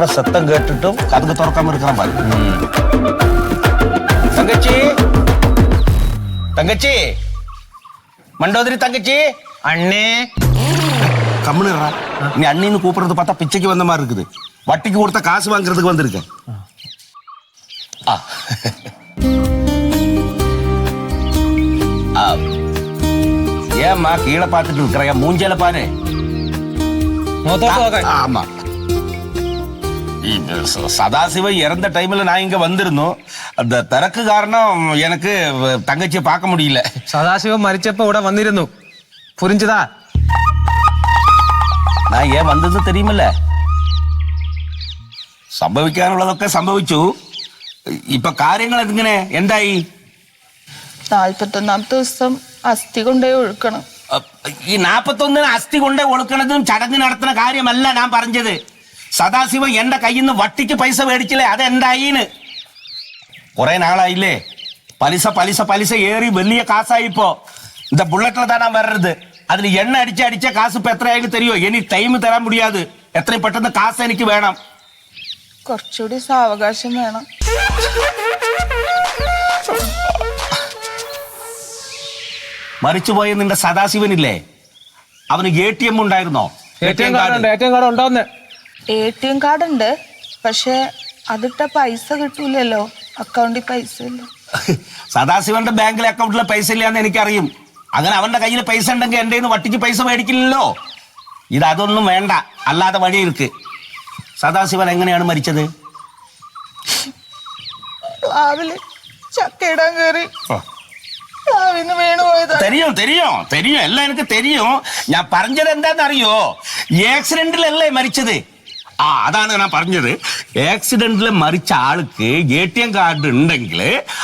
அலற சத்தம் கேட்டுட்டும் கதவு திறக்காம இருக்கிறான் பாரு தங்கச்சி! தங்கச்சி! மண்டோதரி தங்கச்சி! அண்ணே! கம்முனுறா நீ அண்ணின்னு கூப்பிடுறது பார்த்தா பிச்சைக்கு வந்த மாதிரி இருக்குது. வட்டிக்கு கொடுத்த காசு வாங்குறதுக்கு வந்திருக்கேன். ஏம்மா கீழே பார்த்துட்டு இருக்கிறையா? மூஞ்சல பாரு. ஆமா. இந்த ச- சதாசிவம் இறந்த டைம்ல நான் இங்க வந்திருந்தோம் அந்த திறக்கு காரணம் எனக்கு வ- தங்கச்சியை பார்க்க முடியல സദാശിവം മരിച്ചപ്പോ ഇവിടെ വന്നിരുന്നു പുരിഞ്ചതാ நான் ஏன் வந்தது தெரியுமில்ல സംഭവിക്കാനുള്ളതൊക്കെ സംഭവിച്ചു ഇപ്പൊ കാര്യങ്ങൾ എങ്ങനെ എന്തായി നാൽപ്പത്തൊന്നാമത്തെ ദിവസം അസ്ഥി കൊണ്ടുപോയി ഒഴുക്കണം അഹ് ഈ നാപ്പത്തൊന്നിന് അസ്ഥി കൊണ്ട് ഒളുക്കണതും ചടങ്ങ് നടത്തുന്ന കാര്യമല്ല ഞാൻ പറഞ്ഞത് സദാശിവ എന്റെ കയ്യിൽ നിന്ന് വട്ടിക്ക് പൈസ മേടിച്ചില്ലേ? അതെന്തായിന്? കുറെ നാളായില്ലേ? പലിശ പലിശ പലിശ ഏറി വലിയ കാസായിപ്പോ இந்த புல்லட்ல தானா வர்றது அதுல எண்ணெய் അടിച്ച அடிச்ச காசு இப்ப എത്രയായാലും தெரியும் ഇനി ടൈം തരാൻ മുടിയാതെ. എത്രയും പെട്ടെന്ന് കാസ് എനിക്ക് വേണം. കുറച്ചുകൂടി സാവകാശം വേണം. മരിച്ചുപോയ നിന്റെ സദാശിവനില്ലേ? അവന് എ ടി എം ഉണ്ടായിരുന്നോ? എ ടി എം കാർഡ് ഉണ്ടോ എ ടി എം കാർഡ് ഉണ്ടോന്നേ. എ ടി എം കാർഡ് ഉണ്ട് പക്ഷെ അതിട്ട പൈസ കിട്ടൂലല്ലോ. അക്കൗണ്ടിൽ പൈസ ഇല്ല. സദാശിവന്റെ ബാങ്കിലെ അക്കൗണ്ടിലെ പൈസ ഇല്ലാന്ന് എനിക്കറിയും. അങ്ങനെ അവന്റെ കയ്യിൽ പൈസ ഉണ്ടെങ്കിൽ എന്റെ വട്ടിക്ക് പൈസ മേടിക്കില്ലല്ലോ. ഇത് അതൊന്നും വേണ്ട. അല്ലാതെ വഴി ഇരിക്ക് സദാശിവൻ എങ്ങനെയാണ് മരിച്ചത്? രാവിലെ ചക്കയിടാൻ കയറി എല്ലാം എനിക്ക് തെരിയോ. ഞാൻ പറഞ്ഞത് എന്താണെന്നറിയോ ഈ ആക്സിഡന്റിലല്ലേ മരിച്ചത്? ആ അതാണ് ഞാൻ പറഞ്ഞത്. ആക്സിഡന്റിൽ മരിച്ച ആൾക്ക് എ ടി എം കാർഡ് ഉണ്ടെങ്കിൽ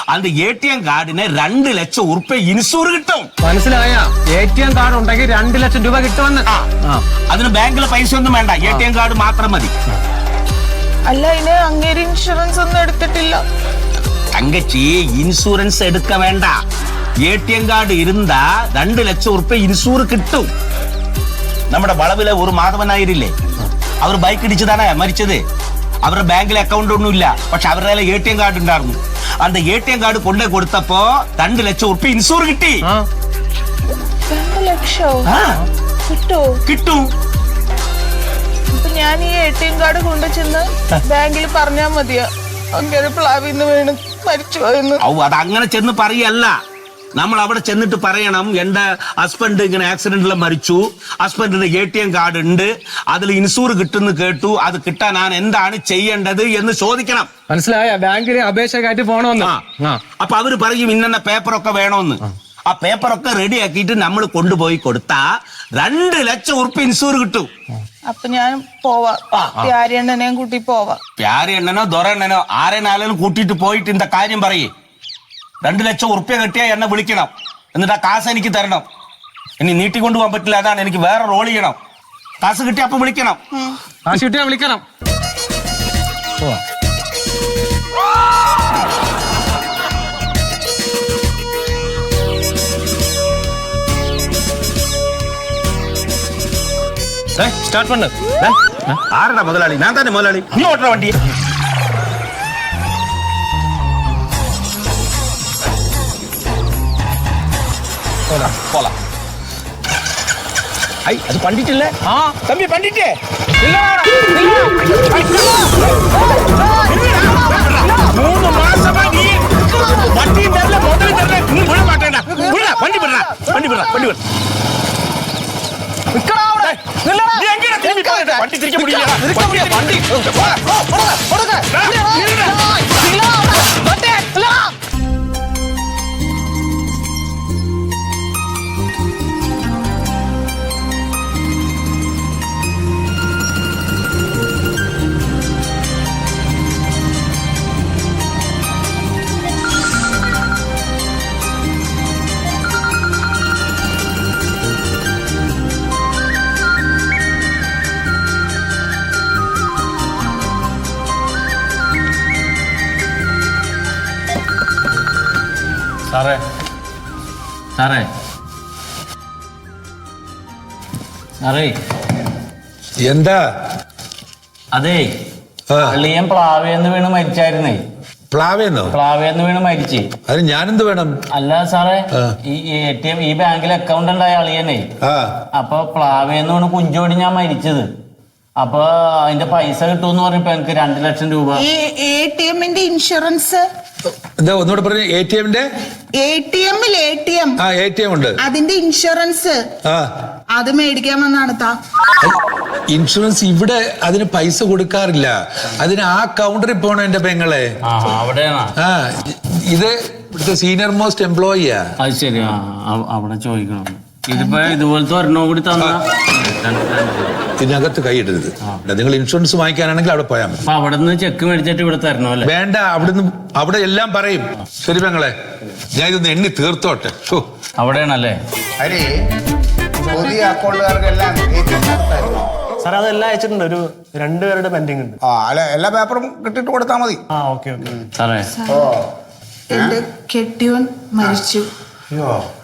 അത് എ ടി എം കാർഡിന് രണ്ട് ലക്ഷം ഉറുപ്പ ഇൻഷൂർ കിട്ടും. മനസ്സിലായ? എ ടി എം കാർഡ് ഉണ്ടെങ്കിൽ രണ്ട് ലക്ഷം രൂപ കിട്ടുമെന്ന്. ആ. അതിന് ബാങ്കിലെ പൈസ ഒന്നും വേണ്ട എ ടി എം കാർഡ് മാത്രം മതി. അല്ല ഇനി അങ്ങേര് ഇൻഷുറൻസ് ഒന്നും എടുത്തിട്ടില്ല. തങ്കച്ചി ഇൻഷുറൻസ് എടുക്ക വേണ്ട. എ ടി എം കാർഡ് ഇരുന്നാ രണ്ട് ലക്ഷം ഉറുപ്പ ഇൻഷൂർ കിട്ടും. നമ്മുടെ വളവിലെ ഒരു മാധവനായിരില്ലേ അവർ ബൈക്ക് ഇടിച്ചതാണ് മരിച്ചത്. അവരുടെ ബാങ്കിൽ അക്കൗണ്ട് ഒന്നും ഇല്ല പക്ഷെ അവരുടെ കയ്യിൽ എ ടി എം കാർഡ് ഉണ്ടായിരുന്നു. അത് എ ടി എം കാർഡ് കൊണ്ടേ കൊടുത്തപ്പോ രണ്ട് ലക്ഷം ഉറുപ്പ് ഇൻഷൂർ കിട്ടി. കിട്ടും? ഞാൻ ഈ എ ടി എം കാർഡ് കൊണ്ടു ചെന്ന് ബാങ്കിൽ പറഞ്ഞാൽ മതിയോ. പ്ലാവിന്ന് വീണ് മരിച്ചു അത് അങ്ങനെ ചെന്ന് പറയല്ല. നമ്മൾ അവിടെ ചെന്നിട്ട് പറയണം എന്റെ ഹസ്ബൻഡ് ഇങ്ങനെ ആക്സിഡന്റിൽ മരിച്ചു ഹസ്ബൻഡിന് എ ടി എം കാർഡ് ഉണ്ട് അതിൽ ഇൻഷൂർ കിട്ടുന്നു കേട്ടു അത് കിട്ടാൻ ഞാൻ എന്താണ് ചെയ്യേണ്ടത് എന്ന് ചോദിക്കണം. മനസ്സിലായ? ബാങ്കിൽ അപേക്ഷക്കായിട്ട് പോകണമെന്ന് അപ്പൊ അവർ പറയും ഇന്ന പേപ്പറൊക്കെ വേണോന്ന്. ആ. പേപ്പറൊക്കെ റെഡി ആക്കിയിട്ട് നമ്മൾ കൊണ്ടുപോയി കൊടുത്താ രണ്ട് ലക്ഷം ഉറുപ്പ് ഇൻഷൂർ കിട്ടും. അപ്പൊ ഞാൻ പോവാണ്ണനെയും കൂട്ടി പോവാ. പ്യാരി എണ്ണനോ ദൊര ആരെ ആരെന്നാലും കൂട്ടിയിട്ട് പോയിട്ട് ഇന്ന കാര്യം പറയേ. രണ്ട് ലക്ഷം ഉറുപ്പ്യ കിട്ടിയാ എന്നെ വിളിക്കണം എന്നിട്ട് ആ കാശ് എനിക്ക് തരണം ഇനി നീട്ടിക്കൊണ്ടു പോകാൻ പറ്റില്ല അതാണ് എനിക്ക് വേറെ റോൾ ചെയ്യണം കാശ് കിട്ടിയ അപ്പൊ വിളിക്കണം കാശ് കിട്ടിയാ വിളിക്കണം പോവാ സ്റ്റാർട്ട് பண்ணு ആരടാ മുതലാളി ഞാൻ തന്നെ മുതലാളി നീ போலாம் போலாம். ஐ அது பண்டிட்டு இல்லை ஆ. தம்பி பண்டிட்டு மூணு மாசமா நீ வண்டியும் தெரியல முதலும் தெரியல நீ விட மாட்டேன்டா. விட வண்டி விடுறா. வண்டி விடுறா வண்டி விடுறா விக்கடா நீ எங்கடா திரும்பி வண்டி திரிக்க முடியல வண்டி സാറേ. സാറേ. സാറേ. എന്താ? അതേ. ആ. അളിയൻ പ്ലാവേന്ന് വീണ് മരിച്ചായിരുന്നേ. പ്ലാവേന്നോ? പ്ലാവേന്ന് വീണ് മരിച്ചേ. അതിന് ഞാനെന്ത് വേണം? അല്ല സാറേ ആ. ഈ എ ടി എം ഈ ബാങ്കിൽ അക്കൗണ്ട് ഉണ്ടായ അളിയനെ. ആ. അപ്പൊ പ്ലാവേന്ന് വീണ് കുഞ്ചോടി ഞാൻ മരിച്ചത്. അപ്പൊ അതിന്റെ പൈസ കിട്ടുമെന്ന് പറഞ്ഞപ്പോ എനിക്ക് രണ്ട് ലക്ഷം രൂപ. ഈ എ ടി എമ്മിന്റെ ഇൻഷുറൻസ് ഇതാ ഒന്നുകൂടെ പറഞ്ഞു എ ടി എമ്മിന്റെ എ ടി എമ്മിൽ എ ടി എം ആ എ ടി എം ഉണ്ട്. അതിന്റെ ഇൻഷുറൻസ്. ആ. അത് മേടിക്കാൻ വന്നാണ് താ ഇൻഷുറൻസ് ഇവിടെ അതിന് പൈസ കൊടുക്കാറില്ല. അതിന് ആ കൗണ്ടറിൽ പോണം എന്റെ പെങ്ങളെ? ആ അവിടെയാണ്. ആ ഇത് ഇവിടുത്തെ സീനിയർ മോസ്റ്റ് എംപ്ലോയിയാ അത് ശരി ആ അവ- അവിടെ ചോദിക്കണം. ഇതിപ്പോ ഇതുപോലത്തെ ഒരെണ്ണം കൂടി തന്ന. ഇതിനകത്ത് കൈയിടരുത്. നിങ്ങൾ ഇൻഷുറൻസ് വാങ്ങിക്കാനാണെങ്കിൽ അവിടെ പോയാൽ മതി. അവിടെ നിന്ന് ചെക്ക് മേടിച്ചിട്ട് ഇവിടെ തരണോ അല്ലേ? വേണ്ട അവിടുന്ന് അവിടെ എല്ലാം പറയും. ശരി പെങ്ങളെ ഞാൻ ഇതൊന്ന് എണ്ണി തീർത്തോട്ടെ. അവിടെയാണല്ലേ? അരി പുതിയ അക്കൗണ്ടുകാർക്കെല്ലാം. സാർ അതെല്ലാം അയച്ചിട്ടുണ്ട്. ഒരു രണ്ടുപേരുടെ പെൻഡിങ് ഉണ്ട്. ആ അല്ല എല്ലാ പേപ്പറും കിട്ടിട്ട് കൊടുത്താൽ മതി. ആ ഓക്കെ ഓക്കെ. സാറേ. ഓ. എന്റെ കെട്ടിയോൻ മരിച്ചു.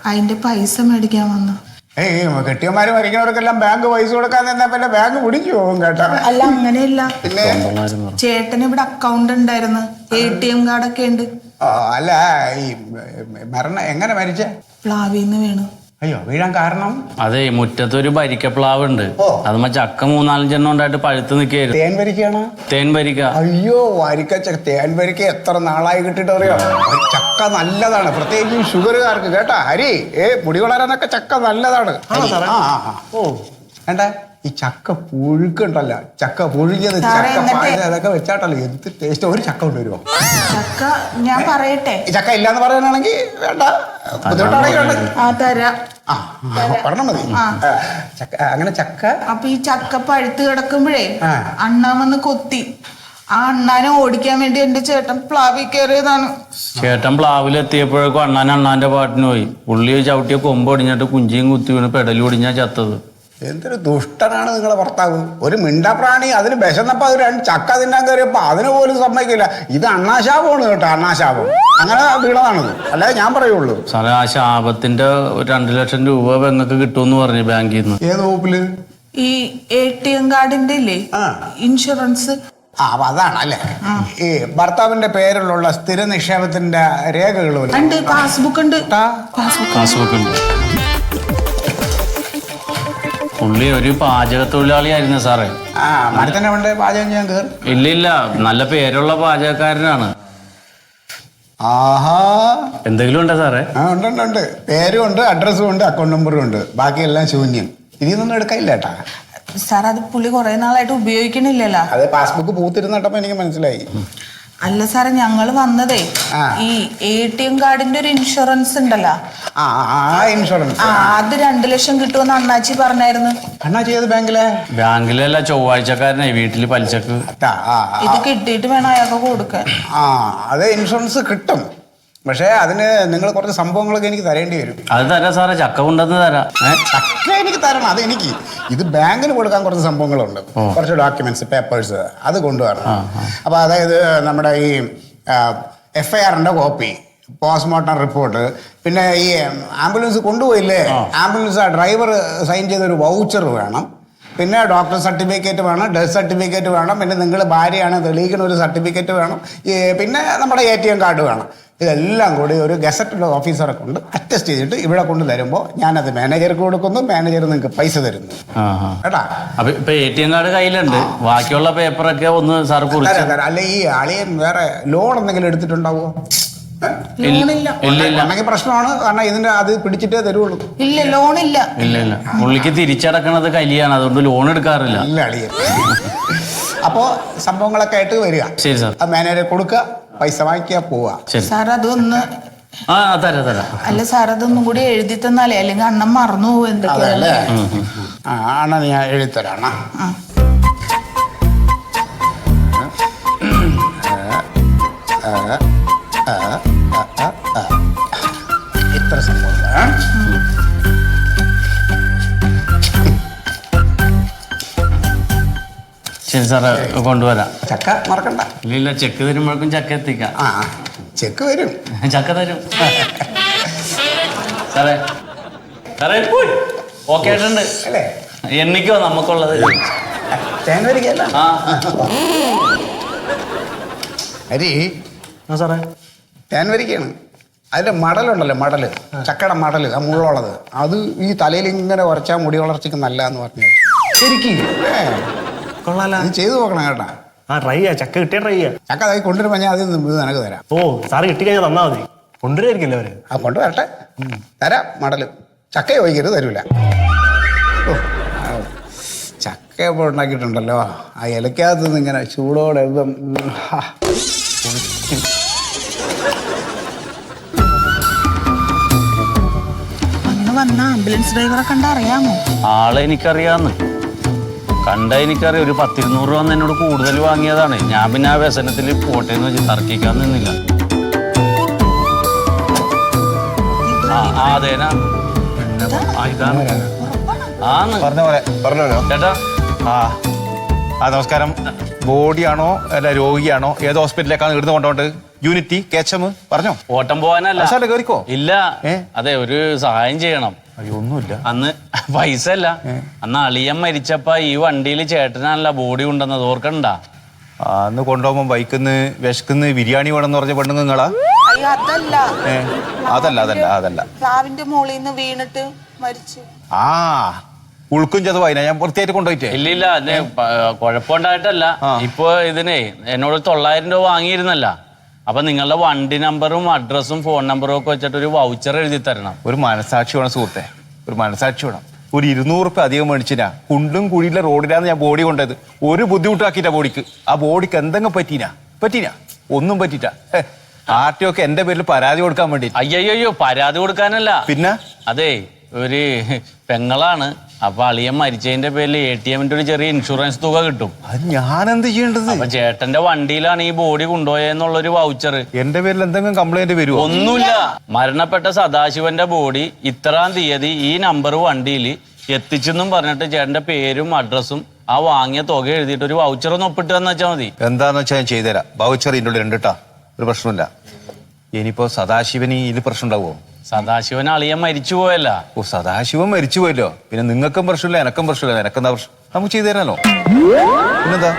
അതിന്റെ പൈസ മേടിക്കാൻ വന്നു. ഏയ് കെട്ടിയന്മാര് മരിക്കുന്നവർക്കെല്ലാം ബാങ്ക് പൈസ കൊടുക്കാൻ തന്നെ പിന്നെ ബാങ്ക് പിടിച്ചു പോകും കേട്ടോ? അല്ല അങ്ങനെയല്ല. പിന്നെ? ചേട്ടന് ഇവിടെ അക്കൗണ്ട് ഉണ്ടായിരുന്നു. എ ടി എം കാർഡൊക്കെ ഉണ്ട്. അല്ല ഈ മരണം എങ്ങനെ മരിച്ച? പ്ലാവിന്ന് വീണു. അയ്യോ വീഴാൻ കാരണം? അതെ മുറ്റത്തൊരു ഭരിക്കപ്ലാവ് ഉണ്ട് ഓ. അതുമ്മ ചക്ക മൂന്നാലഞ്ചെണ്ണം ഉണ്ടായിട്ട് പഴുത്ത് നിൽക്കുകയായിരുന്നു. തേൻ വരിക്കാണ് തേൻ ഭരിക്ക അയ്യോ വരിക്ക ചക്ക തേൻ വരിക്ക എത്ര നാളായി കിട്ടിട്ട് അറിയോ ഒരു ചക്ക നല്ലതാണ്. പ്രത്യേകിച്ചും ഷുഗറുകാർക്ക് കേട്ടാ. ഹരി ഏ മുടി വളരാനൊക്കെ ചക്ക നല്ലതാണ്. ഹരി, ആ, ആ, ആ. ഓ. വേണ്ട ഈ ചക്ക പുഴുക്കുണ്ടല്ല. ചക്ക പുഴുകിയത് സാറേ, ചക്ക എന്നിട്ട് അതൊക്കെ വെച്ചാട്ടല്ലോ. എന്ത് ടേസ്റ്റ് ഒരു ചക്ക കൊണ്ടുവരുമോ ചക്ക ഞാൻ പറയട്ടെ? ഈ ചക്ക ഇല്ലാന്ന് പറയാനാണെങ്കിൽ വേണ്ട. ബുദ്ധിമുട്ടാണെങ്കിൽ വേണ്ട. ആ തരാം. ആ പറഞ്ഞാൽ മതി. ആ. ആ, ചക്ക അങ്ങനെ ചക്ക അപ്പൊ ഈ ചക്ക പഴുത്ത് കിടക്കുമ്പോഴേ ആ. വന്ന് കൊത്തി. ആ അണ്ണാനെ ഓടിക്കാൻ വേണ്ടി എന്റെ ചേട്ടൻ പ്ലാവിൽ കയറിയതാണ്. ചേട്ടൻ പ്ലാവിലെത്തിയപ്പോഴേക്കും അണ്ണാൻ അണ്ണാന്റെ പാട്ടിന് പോയി. പുള്ളി ചവിട്ടിയ കൊമ്പ് ഒടിഞ്ഞിട്ട് കുഞ്ചിയും കുത്തി വീണ് പെടലും ഒടിഞ്ഞാ ചത്തത്. എന്തൊരു ദുഷ്ടനാണ് നിങ്ങളെ ഭർത്താവ്. ഒരു മിണ്ടപ്രാണി അതിന് വിശന്നപ്പോ അത് രണ്ട് ചക്ക തിന്നാൻ കയറിയപ്പോ അതിന് പോലും സമ്മതിക്കില്ല. ഇത് അണ്ണാശാപമാണ് കേട്ടോ അണ്ണാശാപം. അങ്ങനെ വീണതാണത്. അല്ലാതെ ഞാൻ പറയുള്ളൂ. സാറേ ആ ശാപത്തിന്റെ ഒരു രണ്ട് ലക്ഷം രൂപ നിങ്ങൾക്ക് കിട്ടുമെന്ന് പറഞ്ഞു ബാങ്കിൽ നിന്ന്. ഏത് വകുപ്പിൽ? ഈ എ ടി എം കാർഡിന്റെ ഇല്ലേ? ആ. ഇൻഷുറൻസ് ആ അപ്പൊ അതാണ് അല്ലേ? ഈ ഭർത്താവിന്റെ പേരിലുള്ള സ്ഥിര നിക്ഷേപത്തിന്റെ രേഖകൾ ഉണ്ട് പാസ്ബുക്ക് ഉണ്ട്. ട്ടാ. പാസ്ബുക്ക് ഉണ്ട്. പുള്ളി ഒരു പാചക തൊഴിലാളിയായിരുന്നു സാറേ. ആ മരത്തിന്റെ കൊണ്ട് പാചകം ചെയ്യാൻ കയറി ഇല്ല ഇല്ല. നല്ല പേരുള്ള പാചകക്കാരനാണ്. ആഹാ. എന്തെങ്കിലും ഉണ്ടോ സാറേ? ആ ഉണ്ട് ഉണ്ട് ഉണ്ട്. പേരും ഉണ്ട് അഡ്രസ്സും ഉണ്ട് അക്കൗണ്ട് നമ്പറും ഉണ്ട്. ബാക്കിയെല്ലാം ശൂന്യം. ഇനിയൊന്നും എടുക്കില്ല കേട്ടാ സാർ അത് പുള്ളി കുറെ നാളായിട്ട് ഉപയോഗിക്കണില്ലല്ലോ. അത് പാസ്ബുക്ക് പൂത്തിരുന്നിട്ടപ്പോ എനിക്ക് മനസ്സിലായി. അല്ല സാറേ ഞങ്ങൾ വന്നതേ ഈ എ ടി എം കാർഡിന്റെ ഒരു ഇൻഷുറൻസ് ഉണ്ടല്ലോ. ഇൻഷുറൻസ് ആ അത് രണ്ടു ലക്ഷം കിട്ടുമെന്ന് അണ്ണാച്ചി പറഞ്ഞായിരുന്നു. അണ്ണാ ചെയ്ത് ബാങ്കിലെ? ബാങ്കിലല്ല ചൊവ്വാഴ്ചക്കാരനായി വീട്ടിൽ പലിശക്ക്. ഇത് കിട്ടിയിട്ട് വേണം അയാൾക്ക് കൊടുക്കാൻ. ആ അത് ഇൻഷുറൻസ് കിട്ടും. പക്ഷേ അതിന് നിങ്ങൾ കുറച്ച് സംഭവങ്ങളൊക്കെ എനിക്ക് തരേണ്ടി വരും. അത് തരാം സാറേ ചക്ക ഉണ്ടെന്ന് തരാം? ചക്ക എനിക്ക് തരണം അത് എനിക്ക്. ഇത് ബാങ്കിന് കൊടുക്കാൻ കുറച്ച് സംഭവങ്ങളുണ്ട്. കുറച്ച് ഡോക്യുമെന്റ്സ് പേപ്പേഴ്സ് അത് കൊണ്ടുവരണം. അപ്പൊ അതായത് നമ്മുടെ ഈ എഫ് ഐ ആറിന്റെ കോപ്പി പോസ്റ്റ്മോർട്ടം റിപ്പോർട്ട് പിന്നെ ഈ ആംബുലൻസ് കൊണ്ടുപോയില്ലേ? ആംബുലൻസ് ആ ഡ്രൈവർ സൈൻ ചെയ്ത ഒരു വൗച്ചർ വേണം. പിന്നെ ഡോക്ടർ സർട്ടിഫിക്കറ്റ് വേണം ഡെത്ത് സർട്ടിഫിക്കറ്റ് വേണം പിന്നെ നിങ്ങൾ ഭാര്യയാണ് തെളിയിക്കുന്ന ഒരു സർട്ടിഫിക്കറ്റ് വേണം. പിന്നെ നമ്മുടെ എ ടി എം കാർഡ് വേണം. ഇതെല്ലാം കൂടി ഒരു ഗസറ്റുള്ള ഓഫീസറെ കൊണ്ട് അറ്റസ്റ്റ് ചെയ്തിട്ട് ഇവിടെ കൊണ്ട് തരുമ്പോൾ ഞാനത് മാനേജർക്ക് കൊടുക്കുന്നു മാനേജർ നിങ്ങൾക്ക് പൈസ തരുന്നു. കേട്ടാ? അപ്പൊ ഇപ്പൊ എ ടി എം കാർഡ് കയ്യിലുണ്ട്. ബാക്കിയുള്ള പേപ്പറൊക്കെ ഒന്ന് സാർ അല്ല ഈ അളിയൻ വേറെ ലോൺ എന്തെങ്കിലും എടുത്തിട്ടുണ്ടാവോ? പ്രശ്നമാണ്. കാരണം ഇതിന്റെ അത് പിടിച്ചിട്ടേ തരുള്ളൂ. ഇല്ല ലോൺ ഇല്ല. ഇല്ല ഇല്ല. പുള്ളിക്ക് തിരിച്ചടക്കണത് കലിയാണ്. അതുകൊണ്ട് ലോൺ എടുക്കാറില്ല. ഇല്ല അളിയൻ. അപ്പോ സംഭവങ്ങളൊക്കെ ആയിട്ട് വരിക. ശരി സാർ. ആ മാനേജറെ കൊടുക്കുക. പൈസ വാങ്ങിക്കാ പോവാ. സാർ അതൊന്ന് ആ തരാം തരാം. അല്ല സാർ അതൊന്നും കൂടി എഴുതി തന്നാലേ അല്ലെങ്കിൽ അണ്ണൻ മറന്നു പോകും എന്തൊക്കെയാണ് അതല്ലേ ഞാൻ എഴുതി ഞാൻ എഴുതിത്തരാം ശരി സാറേ കൊണ്ടുവരാം. ചക്ക മറക്കണ്ട. ഇല്ല ഇല്ല ചെക്ക് തരുമ്പോഴേക്കും ചക്ക എത്തിക്കാം. ആ ചെക്ക് വരും ചക്ക തരും. സാറേ സാറേ ഓക്കെ ആയിട്ടുണ്ട്. അല്ലേ? എണ്ണിക്കോ നമുക്കുള്ളത്. ആ. അരി. ആ സാറേ? തേൻ വരിക്കയാണ് അതിന്റെ മടലുണ്ടല്ലോ മടൽ. ചക്കയുടെ മടൽ ആ മുള്ളുള്ളത്. അത് ഈ തലയിൽ ഇങ്ങനെ ഉറച്ചാൽ മുടി വളർച്ചയ്ക്ക് നല്ലതെന്ന് പറഞ്ഞു ശരിക്കും? ഏ. കൊള്ളാല. നീ ചെയ്തു നോക്കണം കേട്ടാ. ആ ട്രൈ ചെയ്യാ. ചക്ക കിട്ടിയ ട്രൈ ചെയ്യാ. ചക്ക അതായി കൊണ്ടുവരുമ്പോ ഞാൻ അതിൽ നിന്ന് നിനക്ക് തരാം. ഓ സാറ് കിട്ടിക്കഴിഞ്ഞാൽ തന്നാ മതി. കൊണ്ടുവരായിരിക്കില്ല അവർ? ആ കൊണ്ടുവരട്ടെ. തരാം മടൽ. ചക്ക ചോദിക്കരുത് തരൂല. ഓ, ചക്ക ഇപ്പോൾ ഉണ്ടാക്കിയിട്ടുണ്ടല്ലോ? ആ ഇലക്കകത്ത് നിന്ന് ഇങ്ങനെ ചൂടോടെ. അന്ന് വന്ന ആംബുലൻസ് ഡ്രൈവറെ കണ്ട അറിയാമോ? ആളെ എനിക്കറിയാന്ന്. കണ്ട എനിക്കറിയാം ഒരു പത്തിരുന്നൂറ് രൂപ എന്ന് എന്നോട് കൂടുതൽ വാങ്ങിയതാണ്. ഞാൻ പിന്നെ ആ വ്യസനത്തിൽ പോട്ടെ എന്ന് വെച്ച് തർക്കിക്കാൻ നിന്നില്ല. ആ ആ, അതേനാ ആ, ഇതാണ്. ആന്ന്. പറഞ്ഞ പോലെ പറഞ്ഞല്ലോ ചേട്ടാ. ആ ആ നമസ്കാരം. ബോഡിയാണോ അല്ല രോഗിയാണോ ഏത് ഹോസ്പിറ്റലിലേക്കാണ് ഇവിടുന്ന് കൊണ്ടോണ്ട് യൂണിറ്റി കേച്ചം പറഞ്ഞോ. ഓട്ടം പോകാനല്ല അശാലെ കേറിക്കോ ഇല്ല? അതെ ഒരു സഹായം ചെയ്യണം. ഒന്നുമില്ല. അന്ന് പൈസ അല്ല അന്ന് അളിയൻ മരിച്ചപ്പ ഈ വണ്ടിയിൽ ചേട്ടനല്ല ബോഡി ഉണ്ടെന്നത് ഓർക്കണ്ട? അന്ന് കൊണ്ടുപോകുമ്പോ ബൈക്കിന്ന് വിശക്കുന്ന് ബിരിയാണി വേണമെന്ന് പറഞ്ഞ പെണ്ണു നിങ്ങളാ? അതല്ല. അതല്ല അതല്ല അതല്ല. പ്ലാവിന്റെ മുകളിൽ നിന്ന് വീണിട്ട് മരിച്ചു. ആ ഉൾക്കും ചതവായി. ഞാൻ വൃത്തിയായിട്ട് കൊണ്ടുപോയിട്ടേ. ഇല്ല ഇല്ല കുഴപ്പമുണ്ടായിട്ടല്ല. ഇപ്പൊ ഇതിനെ എന്നോട് തൊള്ളായിരം രൂപ വാങ്ങിയിരുന്നല്ല. അപ്പൊ നിങ്ങളുടെ വണ്ടി നമ്പറും അഡ്രസ്സും ഫോൺ നമ്പറും ഒക്കെ വെച്ചിട്ട് ഒരു വൗച്ചർ എഴുതി തരണം. ഒരു മനസാക്ഷി വേണം സുഹൃത്തെ. ഒരു മനസാക്ഷി വേണം. ഒരു ഇരുന്നൂറ് റുപ്യ അധികം മേടിച്ചിനാ. കുണ്ടും കുഴിയിലെ റോഡിലാണ് ഞാൻ ബോഡി കൊണ്ടത്. ഒരു ബുദ്ധിമുട്ടാക്കിയിട്ടാ ബോഡിക്ക് ആ ബോഡിക്ക് എന്തെങ്കിലും പറ്റീനാ? പറ്റീനാ? ഒന്നും പറ്റിയിട്ടാ. ആർ ടി ഒക്കെ എന്റെ പേരിൽ പരാതി കൊടുക്കാൻ വേണ്ടി അയ്യോ പരാതി കൊടുക്കാനല്ല. പിന്നെ? അതെ ഒരു പെങ്ങളാണ്. അപ്പൊ അളിയൻ മരിച്ചതിന്റെ പേരിൽ എ ടി എമ്മിന്റെ ഒരു ചെറിയ ഇൻഷുറൻസ് തുക കിട്ടും. അത് ഞാൻ എന്ത് ചെയ്യേണ്ടത്? അപ്പൊ ചേട്ടന്റെ വണ്ടിയിലാണ് ഈ ബോഡി കൊണ്ടുപോയെന്നുള്ളൊരു വൗച്ചർ എന്റെ പേരിൽ എന്തെങ്കിലും കംപ്ലൈന്റ് വരുമോ ഒന്നുമില്ല. മരണപ്പെട്ട സദാശിവന്റെ ബോഡി ഇത്രാം തീയതി ഈ നമ്പർ വണ്ടിയിൽ എത്തിച്ചെന്നും പറഞ്ഞിട്ട് ചേട്ടന്റെ പേരും അഡ്രസ്സും ആ വാങ്ങിയ തുക എഴുതിയിട്ട് ഒരു വൗച്ചർ ഒന്ന് ഒപ്പിട്ട് തന്നു വെച്ചാൽ മതി. എന്താന്ന് വെച്ചാൽ ഞാൻ ചെയ്തുതരാം. വൗച്ചർ ഇതിന്റെ ഉള്ളിൽ ഉണ്ട് കേട്ടാ ഒരു പ്രശ്നമില്ല. ഇനിയിപ്പോ സദാശിവന് ഇതിൽ പ്രശ്നം ഉണ്ടാവുമോ സദാശിവൻ അളിയൻ മരിച്ചു പോയല്ല. ഓ സദാശിവൻ മരിച്ചു പോയല്ലോ. പിന്നെ നിങ്ങൾക്കും പ്രശ്നമില്ല എനക്കും പ്രശ്നമില്ല. എനക്കെന്താ പ്രശ്നം? നമുക്ക് ചെയ്തു തരാനോ പിന്നെന്താ?